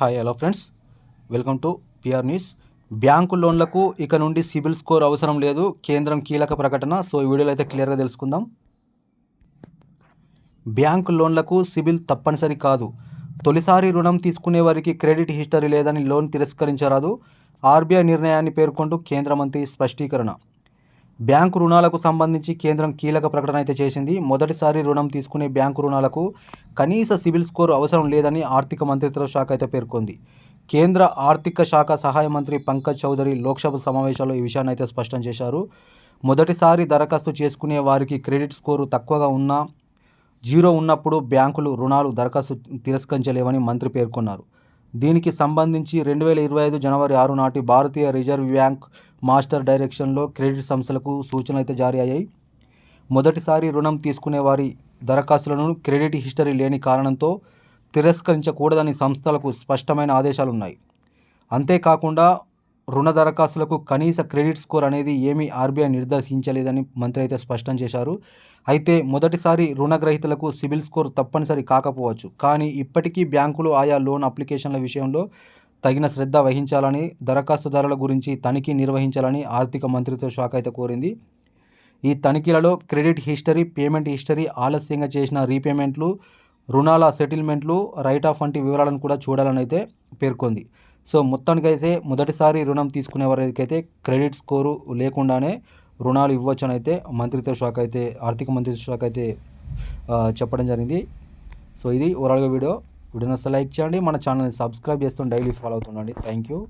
Hi hello friends welcome to PR news bank లోన్లకు ఇక నుండి సిబిల్ స్కోర్ అవసరం లేదు. కేంద్రం కీలక ప్రకటన. సో ఈ వీడియోలో అయితే క్లియర్గా తెలుసుకుందాం. బ్యాంకు లోన్లకు సిబిల్ తప్పనిసరి కాదు. తొలిసారి రుణం తీసుకునే వారికి క్రెడిట్ హిస్టరీ లేదని లోన్ తిరస్కరించరాదు. ఆర్బీఐ నిర్ణయాన్ని పేర్కొంటూ కేంద్ర మంత్రి స్పష్టీకరణ. బ్యాంకు రుణాలకు సంబంధించి కేంద్రం కీలక ప్రకటన అయితే చేసింది. మొదటిసారి రుణం తీసుకునే బ్యాంకు రుణాలకు కనీస సిబిల్ స్కోర్ అవసరం లేదని ఆర్థిక మంత్రిత్వ శాఖ అయితే పేర్కొంది. కేంద్ర ఆర్థిక శాఖ సహాయ మంత్రి పంకజ్ చౌదరి లోక్సభ సమావేశాల్లో ఈ విషయాన్ని అయితే స్పష్టం చేశారు. మొదటిసారి దరఖాస్తు చేసుకునే వారికి క్రెడిట్ స్కోరు తక్కువగా ఉన్నా జీరో ఉన్నప్పుడు బ్యాంకులు రుణాలు దరఖాస్తు తిరస్కరించలేవని మంత్రి పేర్కొన్నారు. దీనికి సంబంధించి రెండు వేల ఇరవై ఐదు జనవరి ఆరు నాటి భారతీయ రిజర్వ్ బ్యాంక్ మాస్టర్ డైరెక్షన్లో క్రెడిట్ సంస్థలకు సూచనలు అయితే జారీ అయ్యాయి. మొదటిసారి రుణం తీసుకునే వారి దరఖాస్తులను క్రెడిట్ హిస్టరీ లేని కారణంతో తిరస్కరించకూడదని సంస్థలకు స్పష్టమైన ఆదేశాలు ఉన్నాయి అంతేకాకుండా రుణ దరఖాస్తులకు కనీస క్రెడిట్ స్కోర్ అనేది ఏమీ ఆర్బీఐ నిర్దేశించలేదని మంత్రి అయితే స్పష్టం చేశారు. అయితే మొదటిసారి రుణగ్రహీతలకు సిబిల్ స్కోర్ తప్పనిసరి కాకపోవచ్చు. కానీ ఇప్పటికీ బ్యాంకులు ఆయా లోన్ అప్లికేషన్ల విషయంలో తగిన శ్రద్ధ వహించాలని దరఖాస్తుదారుల గురించి తనిఖీ నిర్వహించాలని ఆర్థిక మంత్రిత్వ శాఖ అయితే కోరింది. ఈ తనిఖీలలో క్రెడిట్ హిస్టరీ పేమెంట్ హిస్టరీ ఆలస్యంగా చేసిన రీపేమెంట్లు రుణాల సెటిల్మెంట్లు రైట్ ఆఫ్ వంటి వివరాలను కూడా చూడాలని అయితే పేర్కొంది. సో మొత్తానికైతే మొదటిసారి రుణం తీసుకునే వారికైతే క్రెడిట్ స్కోరు లేకుండానే రుణాలు ఇవ్వచ్చని అయితే మంత్రిత్వ శాఖ అయితే ఆర్థిక మంత్రిత్వ శాఖ అయితే చెప్పడం జరిగింది. సో ఇది ఓవరాల్గా వీడియో. వీడియో నచ్చ లైక్ చేయండి. మన ఛానల్ని సబ్స్క్రైబ్ చేస్తూ డైలీ ఫాలో అవుతుండండి. Thank you.